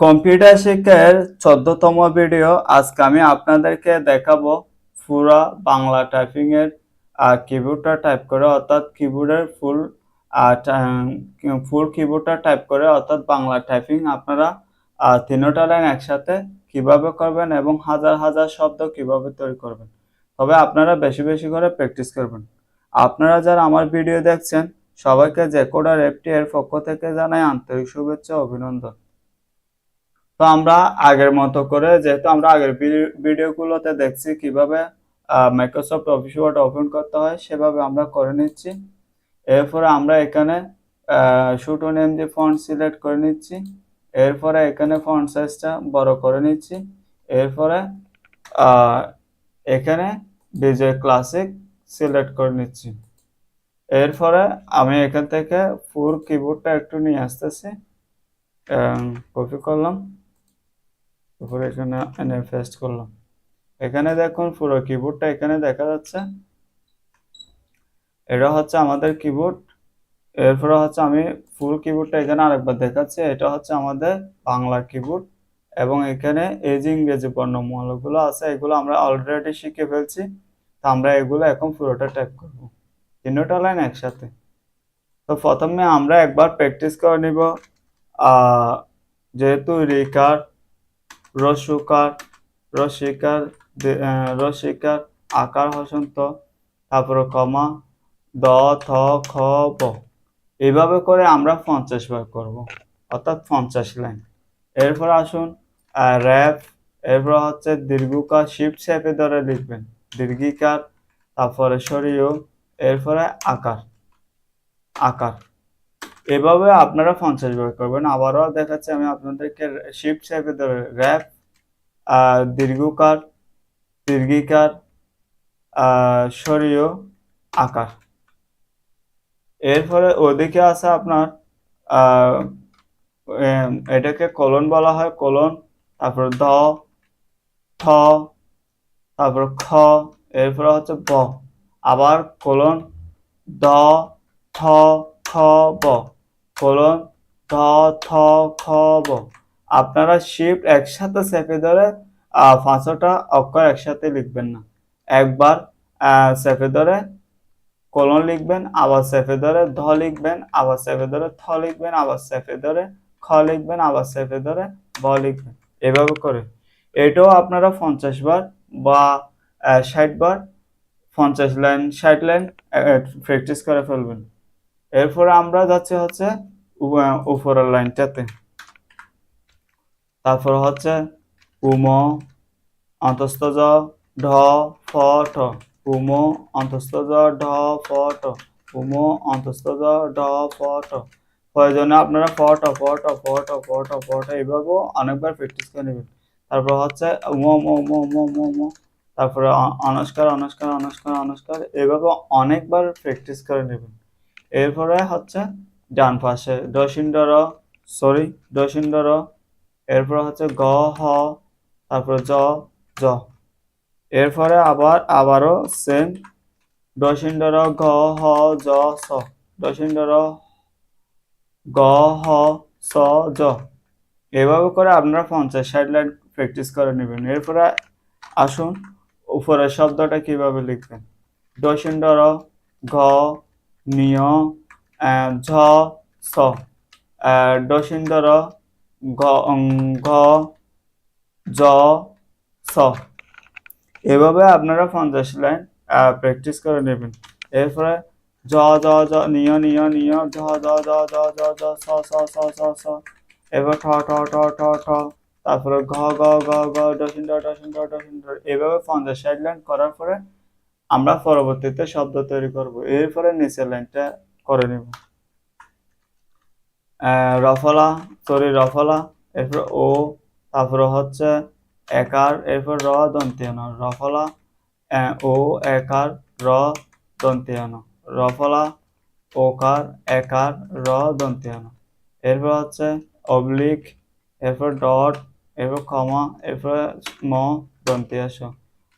Computer শিক্ষার চোদ্দতম video. আজকে আমি আপনাদেরকে দেখাবো পুরা বাংলা টাইপিং এর কিবোর্ডটা টাইপ করে, অর্থাৎ কিবোর্ডের ফুল ফুল কিবোর্ডটা টাইপ করে, অর্থাৎ বাংলা টাইপিং আপনারা তিনোটা লাইন একসাথে কীভাবে করবেন এবং হাজার হাজার শব্দ কীভাবে তৈরি করবেন। তবে আপনারা বেশি বেশি করে প্র্যাকটিস করবেন। আপনারা যারা আমার ভিডিও দেখছেন, সবাইকে জেকোডার এফটি এর পক্ষ থেকে জানাই আন্তরিক শুভেচ্ছা অভিনন্দন। তো আমরা আগের মতো করে, যেহেতু আমরা আগের ভিডিওগুলোতে দেখছি কীভাবে মাইক্রোসফট অফিস ওয়ার্ড ওপেন করতে হয়, সেভাবে আমরা করে নিচ্ছি। এরপরে আমরা এখানে Sutonny MJ font select করে নিচ্ছি। এরপরে এখানে ফন্ট সাইজটা বড় করে নিচ্ছি। এরপরে এখানে বিজয় ক্লাসিক সিলেক্ট করে নিচ্ছি। এরপরে আমি এখান থেকে ফুল কিবোর্ডটা একটু নিয়ে আসতেছি। কপি করলাম। তারপরে এখানে এনে পেস্ট করলাম। এখানে দেখুন পুরো কিবোর্ডটা এখানে দেখা যাচ্ছে। এটা হচ্ছে আমাদের কিবোর্ড এরপরে হচ্ছে আমি ফুল কিবোর্ডটা এখানে আরেকবার দেখাচ্ছি। এটা হচ্ছে আমাদের বাংলা কিবোর্ড এবং এখানে এই যে ইংরেজি আছে, এগুলো আমরা অলরেডি শিখে ফেলছি। তো আমরা এগুলো এখন পুরোটা টাইপ করব। তিনটা লাইন একসাথে। তো প্রথমে আমরা একবার প্র্যাকটিস করে নিব। যেহেতু রিকার রসুকার, রসিকার রসিকার, আকার হসন্ত, তারপরে কমা, দ, থ, খ, ব। এইভাবে করে আমরা পঞ্চাশ বার করব, অর্থাৎ পঞ্চাশ লাইন। এরপর আসুন র্যাপ এরপর হচ্ছে দীর্ঘকার, শিফট শেপে ধরে লিখবেন। দীর্ঘিকার, তারপরে সরিয়, এরপরে আকার আকার। এভাবে আপনারা পঞ্চাশ বার করবেন। আবারও দেখাচ্ছি আমি আপনাদেরকে শিফট শেপে ধরে র্যাপ দীর্ঘকার দীর্ঘিকার সরিয় আকার। এরপরে ওদিকে আছে আপনার এটাকে কলন বলা হয় কলন তারপর দ ঠ তারপর খ, এরপরে হচ্ছে ব। আবার কলন দ ঠ খ ব। কলন থ থ, খ, ব। আপনারা শিফট একসাথে চেপে ধরে পাঁচটা অক্ষর একসাথে লিখবেন না। একবার চেপে ধরে কলন লিখবেন, আবার চেপে ধরে ধ লিখবেন, আবার চেপে ধরে, থ লিখবেন, আবার চেপে ধরে, খ লিখবেন, আবার চেপে ধরে, ব লিখবেন। এভাবে করে। এটাও আপনারা পঞ্চাশ বার বা ষাট বার পঞ্চাশ লাইন, ষাট লাইন প্র্যাকটিস করে ফেলবেন। এরপরে আমরা যাচ্ছি হচ্ছে উপরের লাইনটাতে। তারপর হচ্ছে, উম, অন্তস্থ জ, ঢ, ফ, ঠ। উম, অন্তস্থ জ, ঢ, ফ, ঠ। উম, অন্তস্থ জ, ঢ, ফ, ঠ। প্রয়োজনে আপনারা ফট ঠ, ফ ঠ ফ ঠ ফ ঠ ফ, ঠ এইভাবেও অনেকবার প্র্যাকটিস করে নেবেন। তারপর হচ্ছে, উম উম উম উম উম তারপরে অনস্কার অনস্কার অনস্কার অনস্কার এভাবে অনেকবার প্র্যাকটিস করে নেবেন। এরপরে হচ্ছে ডান পাশে ডসিন্ডর সরি ডসিন্ডর এরপরে হচ্ছে গ, হ, তারপর জ জ। এরপরে আবার, আবারও সেম ডসিন্ডর গ, হ, জ, স। ডসিন্ডর গ, হ, স, জ। এভাবে করে আপনারা পঞ্চাশ ষাট লাইন প্র্যাকটিস করে নেবেন। এরপরে আসুন, উপরের শব্দটা কীভাবে লিখবেন? ডসিন্ডর ঘ নিয় ঝ, স ডসিন্ডর ঘ ঘ জ, স। এভাবে আপনারা পঞ্চাশ লাইন প্র্যাকটিস করে নেবেন। এরপরে জ জ জ, নিয় নিয় নিয়, ঝ ঝ ঝ ঝ ঝ ঝ স স স স স এবার ঠ ঠ ঠ ঠ ঠ, তারপরে ঘ ঘ গ ডসিন ড ডসিন ড ডসিন ড এভাবে পঞ্চাশ লাইন করার পরে আমরা পরবর্তীতে শব্দ তৈরি করব। এরপরে নিচের লাইনটা করে নিব। রফলা সরি রফলা, এরপর ও, তারপরে হচ্ছে একার, এরপর র, দন্তিয়ান। রফলা ও, একার, র, দন্তিয়ান। রফলা, ওকার, একার, র, দন্তিয়ান। এরপর হচ্ছে অবলিক, এরপর ডট, এরপর ক্ষমা, এরপর ম, দন্তিয়াস।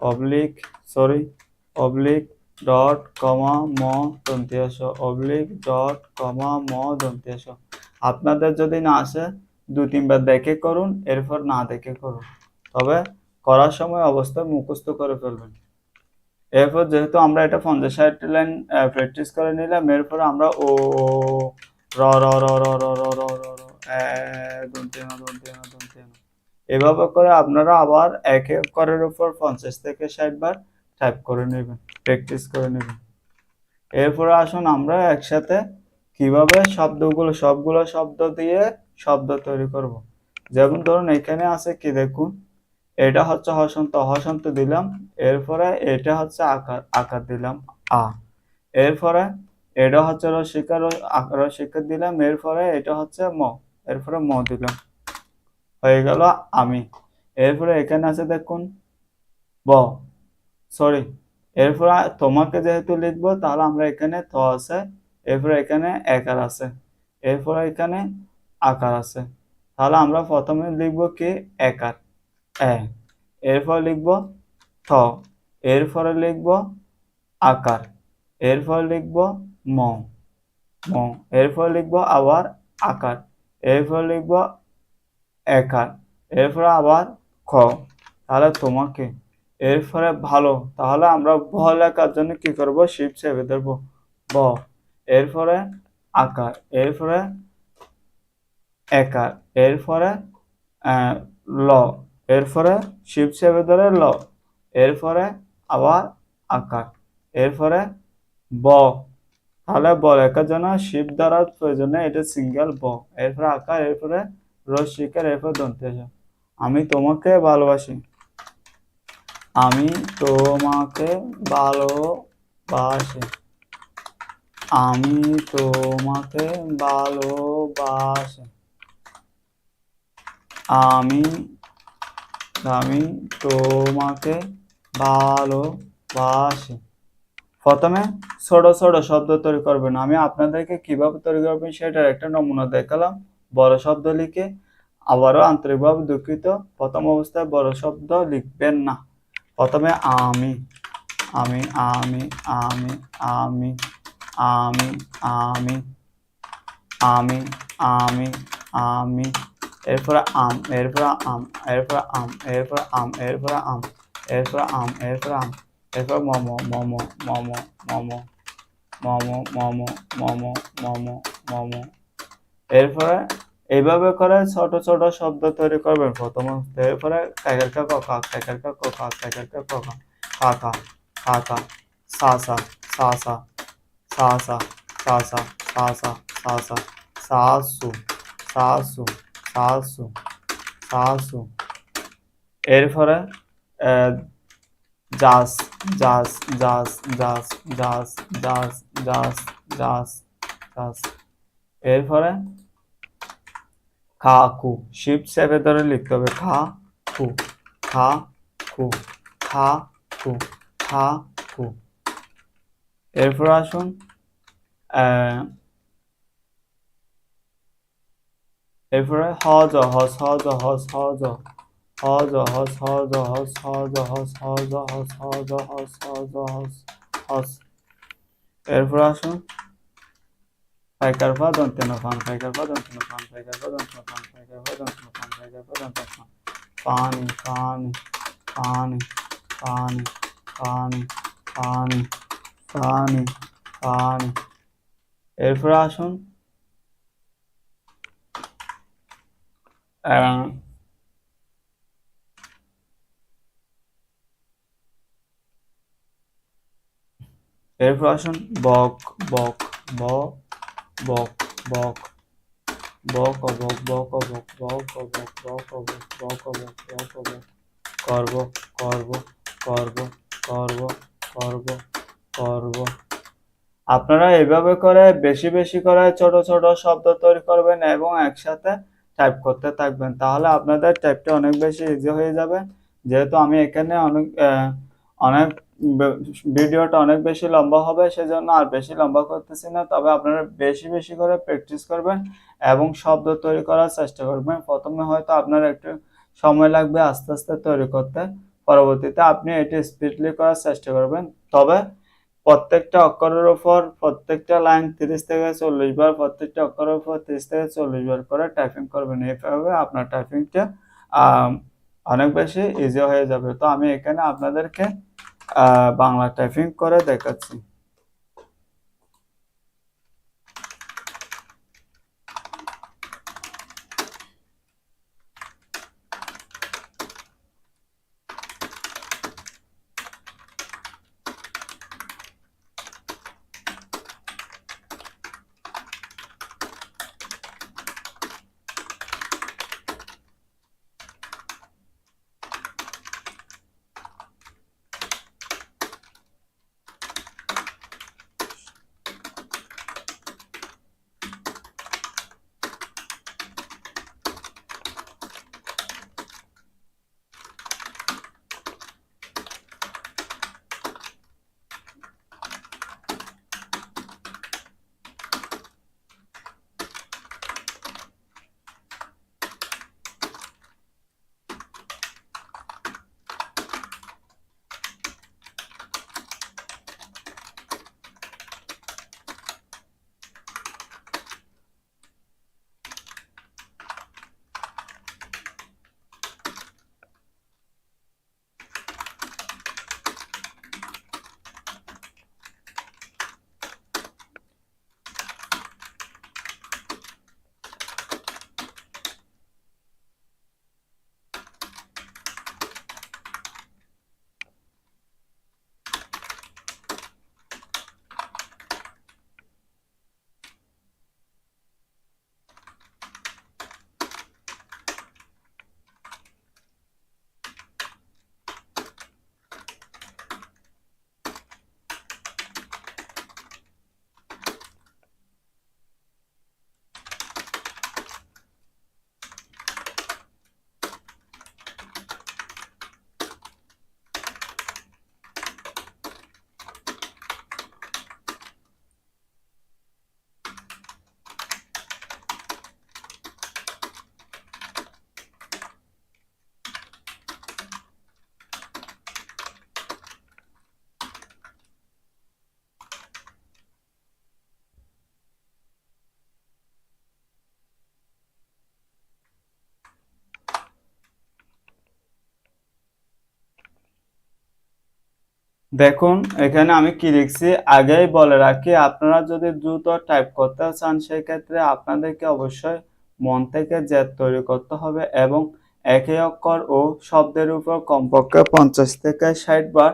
Oblique sorry oblique dot comma ম দন্তিয়াস অবলিক ডট কমা ম দন্তিয়াস আপনাদের যদি না আসে দু তিনবার দেখে করুন, এরপর না দেখে করুন। তবে করার সময় অবস্থায় মুখস্থ করে ফেলবেন। এরপর যেহেতু আমরা এটা পঞ্চাশ ষাট লাইন প্র্যাকটিস করে নিলাম, এরপর আমরা ও, র র র র র র র র এভাবে করে আপনারা আবার এক এক করের উপর পঞ্চাশ থেকে ষাট বার টাইপ করে নেবেন প্র্যাকটিস করে নেবেন। এরপরে আসুন আমরা একসাথে কীভাবে শব্দগুলো, সবগুলো শব্দ দিয়ে শব্দ তৈরি করব। যেমন ধরুন, এখানে আছে কি দেখুন, এটা হচ্ছে হসন্ত হসন্ত দিলাম, এরপরে এটা হচ্ছে আকার আকার দিলাম, আ। এরপরে এটা হচ্ছে রসিকা রসিকা দিলাম, এরপরে এটা হচ্ছে ম, এরপরে ম দিলাম। হয়ে গেল আমি। এরপরে এখানে আছে দেখুন, ব। সরি এরপর তোমাকে যেহেতু লিখব, তাহলে আমরা এখানে থ আছে, এরপর এখানে একার আছে, এরপর এখানে আকার আছে। তাহলে আমরা প্রথমে লিখব কি? একার। এ। এরপর লিখব থ এরপরে লিখব আকার। এরপর লিখব ম। ম। এরপর লিখব আবার আকার। এরপর লিখব একার। এরপর আবার খ। তাহলে তোমাকে এরপরে ভালো। তাহলে আমরা ভ লেখার জন্য কি করব? শিপ চেপে ধরবো। ব। এরপরে আকার। এরপরে একার। এরপরে আহ, ল। এরপরে শিপ চেপে ধরে ল। এরপরে আবার আকার। এরপরে ব। তাহলে ব লেখার জন্য শিপ দ্বারার প্রয়োজনে এটা সিঙ্গেল ব। এরপরে আকার এরপরে রসিকার এরপর দন্তে আমি তোমাকে ভালোবাসি। আমি তোমাকে ভালোবাসি। আমি তোমাকে ভালোবাসি। আমি আমি তোমাকে ভালোবাসি। প্রথমে ছোট ছোট শব্দ তৈরি করবেন। আমি আপনাদেরকে কীভাবে তৈরি করবেন সেটার একটা নমুনা দেখালাম। বড় শব্দ লিখে আবারও আন্তরিকভাবে দুঃখিত। প্রথম অবস্থায় বড় শব্দ লিখবেন না। প্রথমে আমি আমি আমি আমি আমি আমি আমি আমি আমি আমি এরপরে আম এরপরে আম এরপরে আম এরপরে আম এরপরে আম এরপরে আম এরপরে আম এরপর মোমো মোমো মোমো মোমো মোমো মোমো মোমো মোমো মোমো এরপরে এইভাবে করে ছোট ছোট শব্দ তৈরি করবেন প্রথম এরপরে কাকের কা কা কাকের কা কা কাকের কা কা কাকা কাকা সাসা সাসা সাসা সাসা সাসা সাসা সাসু সাসু সাসু সাসু এরপরে জাস জাস জাস জাস জাস জাস জাস জাস জাস এরপরে খা কু শিপ সেভে ধরে লিখতে হবে খা কু খা কু খা কু খা কু এরপর আসুন আহ, এরপরে হজ হস হজ হস হজ হজ হস হজ হস হজ হস হজ হস হজ হস হজ হস হস এরপর আসুন Faikar vadon tenofan, faikar vadon tenofan, faikar vadon tenofan, faikar vadon tenofan, faikar vadon tenofan. Pani, pani, pani, pani, pani, pani, pani, pani. এরপরে আসুন এরপর আসুন বক বক বক ও বক বক ও বক বক ও বক বক ও বক বক ও বক করব করব করব করব করব করব। আপনারা এইভাবে করে বেশি বেশি করে ছোট ছোট শব্দ তৈরি করবেন এবং একসাথে টাইপ করতে থাকবেন। তাহলে আপনাদের টাইপটা অনেক বেশি ইজি হয়ে যাবে। যেহেতু আমি এখানে অনেক অনেক ভিডিওটা অনেক বেশি লম্বা হবে, সেজন্য আর বেশি লম্বা করতেছি না। তবে আপনারা বেশি বেশি করে প্র্যাকটিস করবেন এবং শব্দ তৈরি করার চেষ্টা করবেন। প্রথমে হয়তো আপনার একটু সময় লাগবে আস্তে আস্তে তৈরি করতে। পরবর্তীতে আপনি এটি স্পিডলি করার চেষ্টা করবেন। তবে প্রত্যেকটা অক্ষরের উপর প্রত্যেকটা লাইন তিরিশ থেকে চল্লিশ বার, প্রত্যেকটা অক্ষরের উপর তিরিশ থেকে চল্লিশ বার করে টাইপিং করবেন। এইভাবে আপনার টাইপিংটা অনেক বেশি ইজি হয়ে যাবে। তো আমি এখানে আপনাদেরকে বাংলা টাইপিং করে দেখাচ্ছি। দেখুন, এখানে আমি কি দেখছি আগেই বলে রাখি, আপনারা যদি দ্রুত টাইপ করতে চান, সেক্ষেত্রে আপনাদেরকে অবশ্যই মন থেকে জেদ তৈরি করতে হবে এবং একই অক্ষর ও শব্দের উপর কমপক্ষে পঞ্চাশ থেকে ষাট বার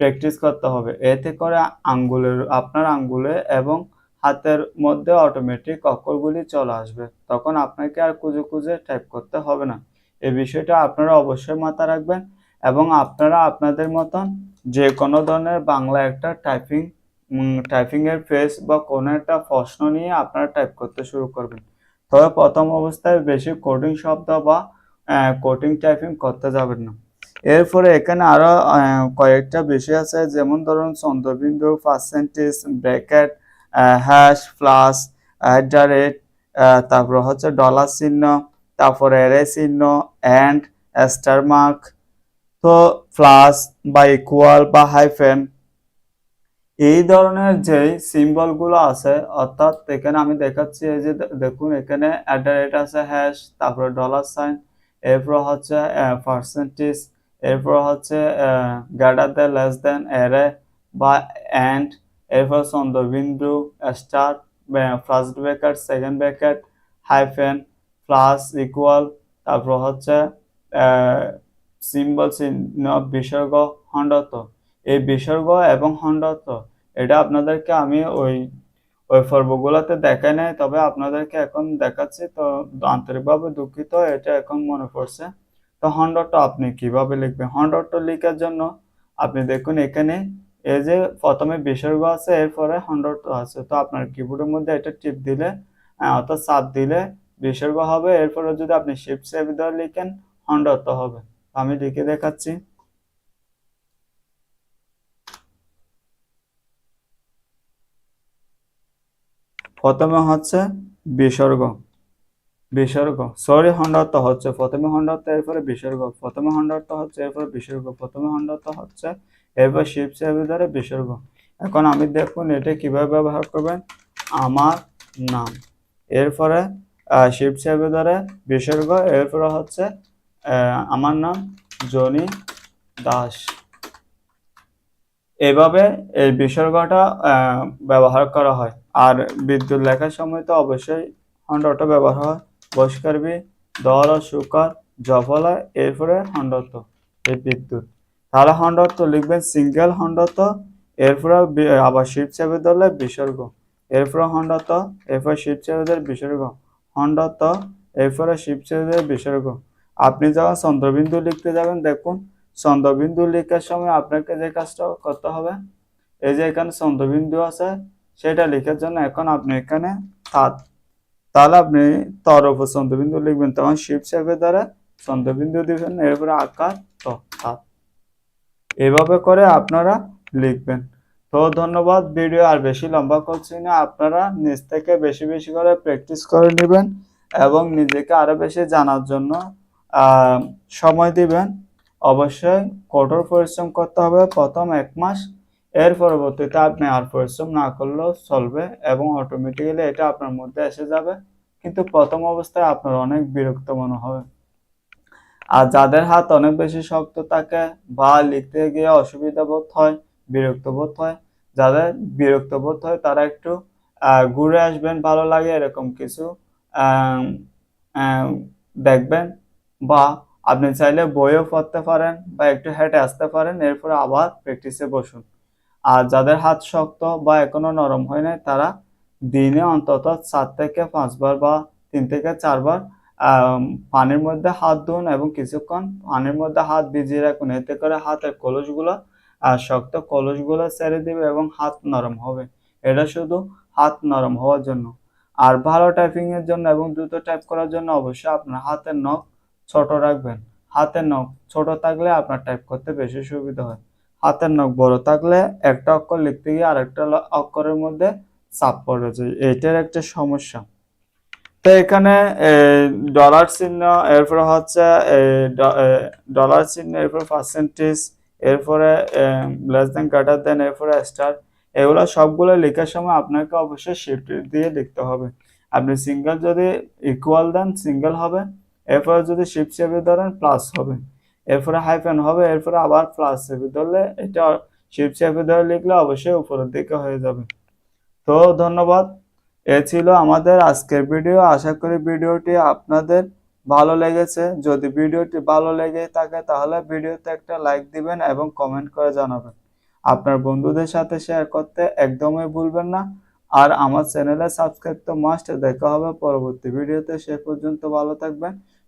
প্র্যাকটিস করতে হবে। এতে করে আঙ্গুলের, আপনার আঙ্গুলে এবং হাতের মধ্যে অটোমেটিক অক্ষরগুলি চলে আসবে। তখন আপনাকে আর খুঁজে খুঁজে টাইপ করতে হবে না। এই বিষয়টা আপনারা অবশ্যই মাথায় রাখবেন এবং আপনারা আপনাদের মতন যে কোনো ধরনের বাংলা একটা টাইপিং টাইপিং এর ফেস বা কোনো একটা প্রশ্ন নিয়ে আপনারা টাইপ করতে শুরু করবেন। তবে প্রথম অবস্থায় বেশি কোডিং শব্দ বা কোডিং টাইপিং করতে যাবেন না। এরপরে এখানে আরও আহ, কয়েকটা বিষয় আছে। যেমন ধরুন Chandrabindu percentage bracket hash plus at the rate তারপর হচ্ছে ডলার চিহ্ন তারপরে এরে চিহ্ন অ্যান্ড স্টার মার্ক তো প্লাস বা ইকুয়াল বা হাইফেন এই ধরনের যে সিম্বলগুলো আছে, অর্থাৎ এখানে আমি দেখাচ্ছি, এই যে দেখুন এখানে অ্যাট দ্য রেট আছে হ্যাশ তারপরে ডলার সাইন এরপর হচ্ছে পার্সেন্টেজ এরপর হচ্ছে গ্যাডার দেন লেস দেন এরে বা অ্যান্ড এরপর Chandrabindu star first bracket second bracket hyphen plus equal তারপর হচ্ছে সিম্বল চিহ্ন বিসর্গ খণ্ডত এই বিসর্গ এবং খণ্ডত এটা আপনাদেরকে আমি ওই ওই পর্বগুলোতে দেখাই নাই তবে আপনাদেরকে এখন দেখাচ্ছি। তো আন্তরিকভাবে দুঃখিত এটা এখন মনে পড়ছে। তো খণ্ডটা আপনি কীভাবে লিখবেন? খণ্ডটা লেখার জন্য আপনি দেখুন এখানে এই যে প্রথমে বিসর্গ আছে এরপরে খণ্ডটা আছে। তো আপনার কিবোর্ডের মধ্যে এটা টিপ দিলে আহ, অর্থাৎ চাপ দিলে বিসর্গ হবে। এরপরে যদি আপনি শিফট সেভ ধরে লিখেন খণ্ডত হবে। আমি লিখে দেখাচ্ছি। প্রথমে হচ্ছে বিসর্গ। বিসর্গ। সরি খণ্ডার্থ হচ্ছে। প্রথমে খণ্ডার্থ এরপরে বিসর্গ। প্রথমে খণ্ডার্থ হচ্ছে, এরপরে বিসর্গ। প্রথমে খণ্ডার্থ হচ্ছে, এরপর শিব সাহেবের দ্বারা বিসর্গ। এখন আমি দেখুন এটা কীভাবে ব্যবহার করবেন। আমার নাম। এরপরে শিব সাহেবের ধরে বিসর্গ, এরপরে হচ্ছে আমার নাম জনি দাস। এভাবে এই বিসর্গটা ব্যবহার করা হয়। আর বিদ্যুৎ লেখার সময় তো অবশ্যই হন্ডটা ব্যবহার হয়। বস্কার বি দল সুকার, জফলা, এরপরে হন্ডত এই বিদ্যুৎ। তাহলে হন্ডত লিখবেন সিঙ্গেল হন্ডত এরপরে আবার শিব চাপে দলে বিসর্গ, এরপরে হন্ডত এরপরে শিব চাপেদের বিসর্গ হন্ডত এরপরে শিব চাপেদের বিসর্গ। আপনি যখন চন্দ্রবিন্দু লিখতে যাবেন, দেখুন। চন্দ্রবিন্দু লেখার সময় আপনাকে যে কাজটা করতে হবে, এই যে এখানে চন্দ্রবিন্দু আছে, সেটা লেখার জন্য এখন আপনি এখানে তাত তাহলে আপনি তর উপর চন্দ্রবিন্দু লিখবেন, তখন শিব সাহেবের দ্বারা চন্দ্রবিন্দু দিবেন, এরপরে আকার ত তাত এভাবে করে আপনারা লিখবেন। তো ধন্যবাদ, ভিডিও আর বেশি লম্বা করছি না, আপনারা নিজ থেকে বেশি বেশি করে প্র্যাকটিস করে নেবেন এবং নিজেকে আরও বেশি জানার জন্য সময় দিবেন। অবশ্যই কঠোর পরিশ্রম করতে হবে প্রথম এক মাস। এর পরবর্তীতে আপনি আর পরিশ্রম না করলেও চলবে এবং অটোমেটিক্যালি এটা আপনার মধ্যে এসে যাবে। কিন্তু প্রথম অবস্থায় আপনার অনেক বিরক্ত মনে হবে। আর যাদের হাত অনেক বেশি শক্ত থাকে বা লিখতে গিয়ে অসুবিধা বোধ হয় বিরক্ত বোধ হয়, যাদের বিরক্ত বোধ হয় তারা একটু ঘুরে আসবেন, ভালো লাগে এরকম কিছু দেখবেন। বা আপনি চাইলে বইও পড়তে পারেন বা একটু হেঁটে আসতে পারেন, এরপরে আবার প্র্যাকটিসে বসুন। আর যাদের হাত শক্ত বা এখনও নরম হয় নাই, তারা দিনে অন্তত চার থেকে পাঁচবার বা তিন থেকে চারবার পানির মধ্যে হাত ধুন এবং কিছুক্ষণ পানির মধ্যে হাত ভিজিয়ে রাখুন। এতে করে হাতের কলসগুলো আর শক্ত কলসগুলো ছেড়ে দিবে এবং হাত নরম হবে। এটা শুধু হাত নরম হওয়ার জন্য। আর ভালো টাইপিংয়ের জন্য এবং দ্রুত টাইপ করার জন্য অবশ্যই আপনার হাতের নখ ছোট রাখবেন। হাতের নখ ছোট থাকলে আপনার টাইপ করতে বেশি সুবিধা হয়। হাতের নখ বড় থাকলে একটা অক্ষর লিখতে গিয়ে আরেকটা অক্ষরের মধ্যে চাপ পড়ে যায়। এইটার একটা সমস্যা। তো এখানে ডলার চিহ্ন, এরপরে হচ্ছে ডলার চিহ্ন, এরপর পার্সেন্টেজ এরপরে লেস দেন গ্রেটার দেন এরপরে স্টার এগুলো সবগুলো লেখার সময় আপনাকে অবশ্যই শিফট দিয়ে লিখতে হবে। আপনি সিঙ্গেল যদি ইকুয়াল দেন সিঙ্গেল হবে। এরপরে যদি শিফট চেপে ধরেন প্লাস হবে। এরপরে হাইফেন হবে, এরপরে আবার প্লাস চেপে ধরলে এটা শিফট চেপে ধরে লিখলে অবশ্যই উপরের দিকে হয়ে যাবে। তো ধন্যবাদ। এ ছিল আমাদের আজকের ভিডিও আশা করি ভিডিওটি আপনাদের ভালো লেগেছে। যদি ভিডিওটি ভালো লেগে থাকে, তাহলে ভিডিওতে একটা লাইক দিবেন এবং কমেন্ট করে জানাবেন। আপনার বন্ধুদের সাথে শেয়ার করতে একদমই ভুলবেন না। আর আমার চ্যানেলে সাবস্ক্রাইব তো মাস্ট দেখা হবে পরবর্তী ভিডিওতে সে পর্যন্ত ভালো থাকবেন।